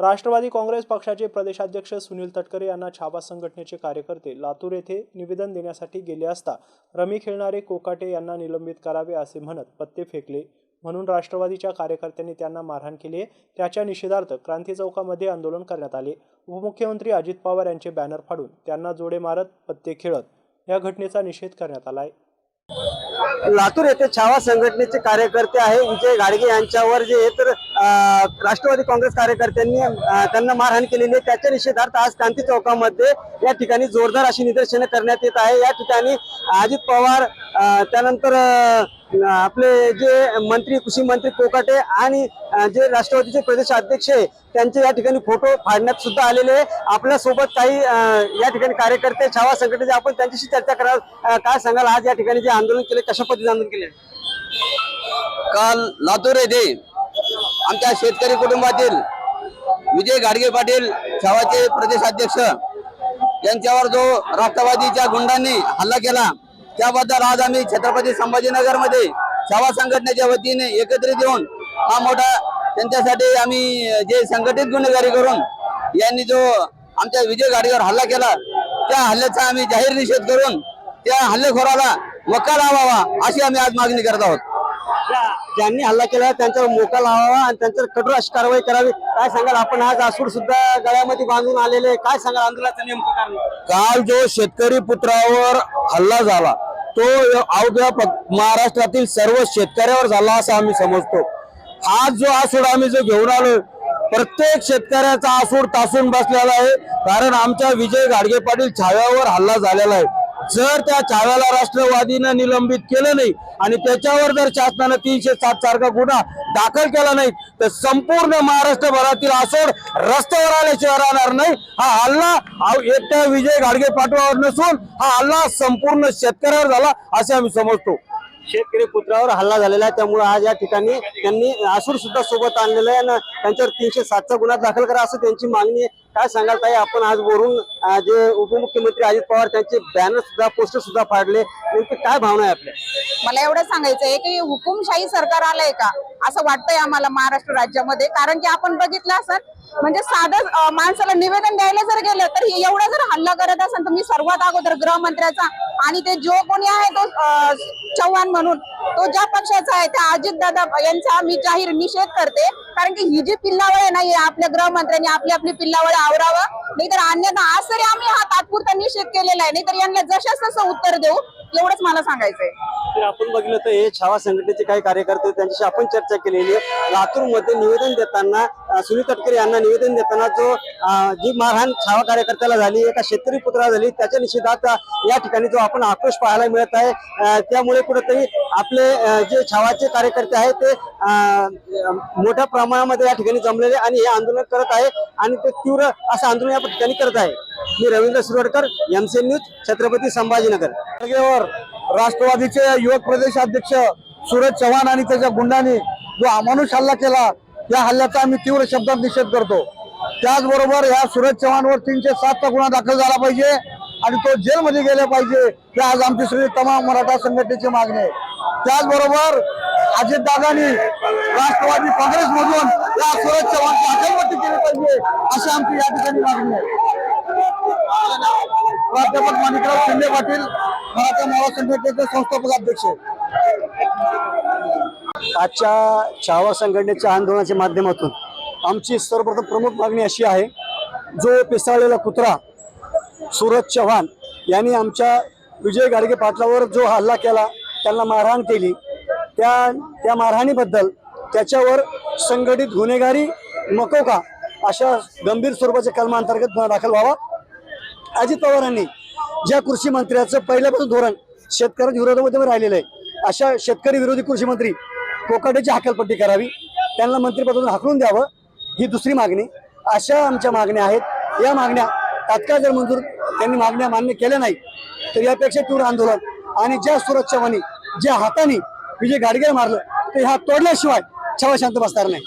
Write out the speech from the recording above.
राष्ट्रवादी काँग्रेस पक्षाचे प्रदेशाध्यक्ष सुनील तटकरे यांना छावा संघटनेचे कार्यकर्ते लातूर येथे निवेदन देण्यासाठी गेले असता रमी खेळणारे कोकाटे यांना निलंबित करावे असे म्हणत पत्ते फेकले. म्हणून राष्ट्रवादीच्या कार्यकर्त्यांनी त्यांना मारहाण केली आहे. त्याच्या निषेधार्थ क्रांती चौकामध्ये आंदोलन करण्यात आले. उपमुख्यमंत्री अजित पवार यांचे बॅनर फाडून त्यांना जोडे मारत पत्ते खेळत या घटनेचा निषेध करण्यात आला आहे. लातूर येथे छावा संघटनेचे कार्यकर्ते आहे विजय गाडगे यांच्यावर जे तर राष्ट्रवादी काँग्रेस कार्यकर्त्यांनी त्यांना मारहाण केलेली आहे. त्याच्या निषेधार्थ आज क्रांती चौकामध्ये या ठिकाणी जोरदार अशी निदर्शने करण्यात येत आहे. या ठिकाणी अजित पवार त्यानंतर आपले जे मंत्री कृषी मंत्री कोकाटे आणि जे राष्ट्रवादीचे प्रदेश अध्यक्ष आहे त्यांचे या ठिकाणी फोटो फाडण्यात सुद्धा आलेले आहे. आपल्यासोबत काही या ठिकाणी कार्यकर्ते छावा संघटनेचे आपण त्यांच्याशी चर्चा कराल. काय सांगाल? आज या ठिकाणी जे आंदोलन केले कशा पद्धतीने आंदोलन केले? काल लातूर येथे आमच्या शेतकरी कुटुंबातील विजय गाडगे पाटील छावाचे प्रदेशाध्यक्ष यांच्यावर जो राष्ट्रवादीच्या गुंडांनी हल्ला केला त्याबद्दल आज आम्ही छत्रपती संभाजीनगरमध्ये छावा संघटनेच्या वतीने एकत्रित येऊन हा मोठा त्यांच्यासाठी आम्ही जे संघटित गुन्हेगारी करून यांनी जो आमच्या विजय गाडीवर हल्ला केला त्या हल्ल्याचा आम्ही जाहीर निषेध करून त्या हल्लेखोराला मक्का लावावा अशी आम्ही आज मागणी करत आहोत. ज्यांनी हल्ला केला त्यांच्यावर मोका लावावा आणि त्यांच्यावर कठोर अशी कारवाई करावी. काय सांगाल? आपण आज आसूड सुद्धा गळ्यामध्ये बांधून आलेले काय सांगाल आंदोलनाचं नेमकं कारण? काल जो शेतकरी पुत्रावर हल्ला झाला तो अवघ्या महाराष्ट्रातील सर्व शेतकऱ्यावर झाला असं आम्ही समजतो. आज जो आसूड आम्ही जो घेऊन आलोय प्रत्येक शेतकऱ्याचा आसूड तासून बसलेला आहे. कारण आमच्या विजय गाडगे पाटील छाव्यावर हल्ला झालेला आहे. जर त्या छाव्याला राष्ट्रवादीनं निलंबित केलं नाही आणि त्याच्यावर जर शासनानं तीनशे सात सारखा गुन्हा दाखल केला नाही तर संपूर्ण महाराष्ट्रभरातील आसोड रस्त्यावर आल्याशिवाय राहणार नाही. हा हल्ला एकट्या विजय घाडगे पाठवावर नसून हा हल्ला संपूर्ण शेतकऱ्यावर झाला असे आम्ही समजतो. शेतकरी पुत्रावर हल्ला झालेला आहे. त्यामुळे आज या ठिकाणी त्यांनी आसूर सुद्धा सोबत आणलेलं आहे. आणि त्यांच्यावर तीनशे सातचा गुन्हा दाखल करा असं त्यांची मागणी आहे. काय सांगाल ताई? आपण आज वरून जे उपमुख्यमंत्री अजित पवार त्यांचे बॅनर सुद्धा पोस्टर सुद्धा फाडले. नेमके काय भावना आहे आपल्या? मला एवढं सांगायचं आहे की हुकुमशाही सरकार आलंय का? असं वाटतंय आम्हाला महाराष्ट्र राज्यामध्ये. कारण की आपण बघितलं असं म्हणजे साधं माणसाला निवेदन द्यायला जर गेलं तर एवढा जर हल्ला करत असेल तर मी सर्वात अगोदर गृहमंत्र्याचा आणि ते जो कोणी आहे तो चव्हाण म्हणून. तो ज्या पक्षाचा आहे त्या अजितदादा यांचा मी जाहीर निषेध करते. कारण की ही जी पिल्लावळ आहे ना ही आपल्या गृहमंत्र्यांनी आपली आपली पिल्लावळ आवरावं. नाहीतर अन्यथा आज तरी आम्ही हा तात्पुरता निषेध केलेला आहे. नाहीतर यांना जशाच तसं उत्तर देऊ एवढंच मला सांगायचंय. तर आपण बघितलं तर हे छावा संघटनेचे काही कार्यकर्ते त्यांच्याशी आपण चर्चा केलेली आहे. लातूरमध्ये निवेदन देताना सुनील तटकरे यांना निवेदन देताना जो जी मारहाण छावा कार्यकर्त्याला झाली एका शेतकरी पुत्राला झाली त्याच्या निषेधात या ठिकाणी जो आपण आक्रोश पाहायला मिळत आहे त्यामुळे कुठेतरी आपले जे छावाचे कार्यकर्ते आहेत ते मोठ्या प्रमाणामध्ये या ठिकाणी जमलेले आणि हे आंदोलन करत आहे आणि ते तीव्र असं आंदोलन या ठिकाणी करत आहे. मी रवींद्र सुरडकर एमसीएन न्यूज छत्रपती संभाजीनगर. राष्ट्रवादीचे युवक प्रदेश अध्यक्ष सूरज चव्हाण आणि त्याच्या गुंडांनी जो अमानुष हल्ला केला या हल्ल्याचा आम्ही तीव्र शब्दात निषेध करतो. त्याचबरोबर या सुरेश चव्हाणवर तीनशे सातचा गुन्हा दाखल झाला पाहिजे आणि तो जेलमध्ये गेला पाहिजे ही आज आमची सगळी तमाम मराठा संघटनेची मागणी आहे. त्याचबरोबर अजितदादांनी राष्ट्रवादी काँग्रेसमधून या सुरेश चव्हाणची हकालपट्टी केली पाहिजे अशी आमची या ठिकाणी मागणी आहे. प्राध्यापक माणिकराव शिंदे पाटील मराठा मावळ संघटनेचे संस्थापक अध्यक्ष. आजच्या छावा संघटनेच्या आंदोलनाच्या माध्यमातून आमची सर्वप्रथम प्रमुख मागणी अशी आहे जो पिसाळलेला कुत्रा सूरज चव्हाण यांनी आमच्या विजय गाडगे पाटलावर जो हल्ला केला त्यांना मारहाण केली त्या त्या मारहाणीबद्दल त्याच्यावर संघटित गुन्हेगारी नको का अशा गंभीर स्वरूपाच्या कलमांतर्गत गुन्हा दाखल व्हावा. अजित पवारांनी ज्या कृषी मंत्र्याचं पहिल्यापासून धोरण शेतकऱ्यांच्या विरोधामध्ये राहिलेलं आहे अशा शेतकरी विरोधी कृषी मंत्री कोकाटेची हकालपट्टी करावी त्यांना मंत्रिपदातून हाकलून द्यावं ही दुसरी मागणी. अशा आमच्या मागण्या आहेत. या मागण्या तात्काळ जर मंजूर त्यांनी मागण्या मान्य केल्या नाही तर यापेक्षा तीव्र आंदोलन आणि ज्या सुरत चव्हाणी ज्या हाताने विजय गाडगे मारलं ते ह्या तोडल्याशिवाय छवा शांत बसणार नाही.